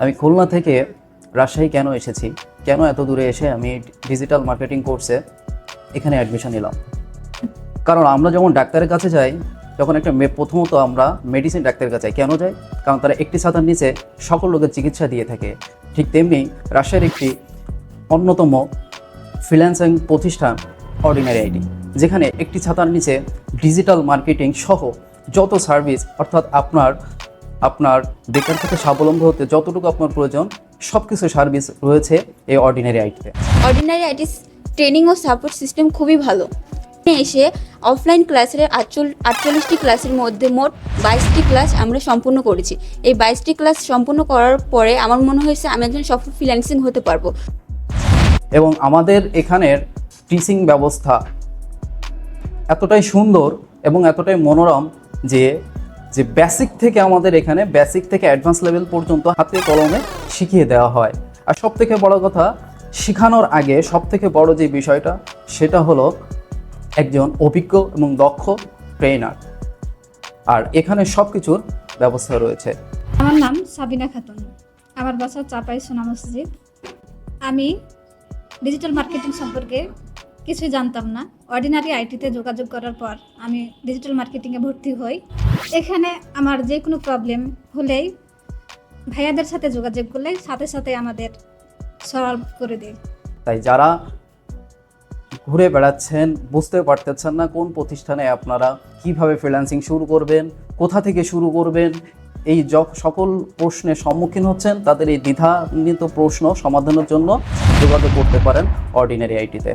আমি খুলনা থেকে রাজশাহী কেন এসেছি? কেন এত দূরে এসে আমি ডিজিটাল মার্কেটিং কোর্সে এখানে অ্যাডমিশন নিলাম? কারণ আমরা যখন ডাক্তারের কাছে যাই, তখন একটা প্রথমত আমরা মেডিসিন ডাক্তারের কাছে কেন যাই? কারণ তারা একটি ছাতার নিচে সকল লোকের চিকিৎসা দিয়ে থাকে। ঠিক তেমনি রাজশাহীর একটি অন্যতম ফ্রিল্যান্সিং প্রতিষ্ঠান অর্ডিনারি আইডি যেখানে একটি ছাতার নিচে ডিজিটাল মার্কেটিং সহ যত সার্ভিস অর্থাৎ আপনার আপনার বেকার থেকে স্বাবলম্বী হতে যতটুকু আপনার প্রয়োজন সব কিছু সার্ভিস রয়েছে এই অর্ডিনারি আইটিতে অর্ডিনারি আইটি ট্রেনিং ও সাপোর্ট সিস্টেম খুবই ভালো। এসে অফলাইন ক্লাসের আটচল আটচল্লিশটি ক্লাসের মধ্যে মোট বাইশটি ক্লাস আমরা সম্পূর্ণ করেছি। এই বাইশটি ক্লাস সম্পূর্ণ করার পরে আমার মনে হয়েছে আমি একজন সফল ফ্রিল্যান্সিং হতে পারব। এবং আমাদের এখানের টিচিং ব্যবস্থা এতটাই সুন্দর এবং এতটাই মনোরম যে যে বেসিক থেকে আমাদের এখানে বেসিক থেকে অ্যাডভান্স লেভেল পর্যন্ত হাতে কলমে শিখিয়ে দেওয়া হয়। আর সব থেকে বড় কথা, শেখানোর আগে সব থেকে বড় যে বিষয়টা, সেটা হলো একজন অভিজ্ঞ এবং দক্ষ ট্রেনার আর এখানে সব কিছুর ব্যবস্থা রয়েছে। আমার নাম সাবিনা খাতুন। আমার বাসা চাপাই সোনা মসজিদ। আমি ডিজিটাল মার্কেটিং সম্পর্কে কিছুই জানতাম না। অর্ডিনারি আইটিতে যোগাযোগ করার পর আমি ডিজিটাল মার্কেটিংয়ে ভর্তি হই। এখানে আমার যে কোনো প্রবলেম হলেই ভাইয়াদের সাথে যোগাযোগ করলে সাথে সাথে আমাদের সলভ করে দেয়। তাই যারা ঘুরে বেড়াচ্ছেন বুঝতে পারতেছেন না কোন প্রতিষ্ঠানে আপনারা কীভাবে ফ্রিল্যান্সিং শুরু করবেন, কোথা থেকে শুরু করবেন, এই য- সকল প্রশ্নের সম্মুখীন হচ্ছেন, তাদের এই দ্বিধান্বিত প্রশ্ন সমাধানের জন্য যোগাযোগ করতে পারেন অর্ডিনারি আইটিতে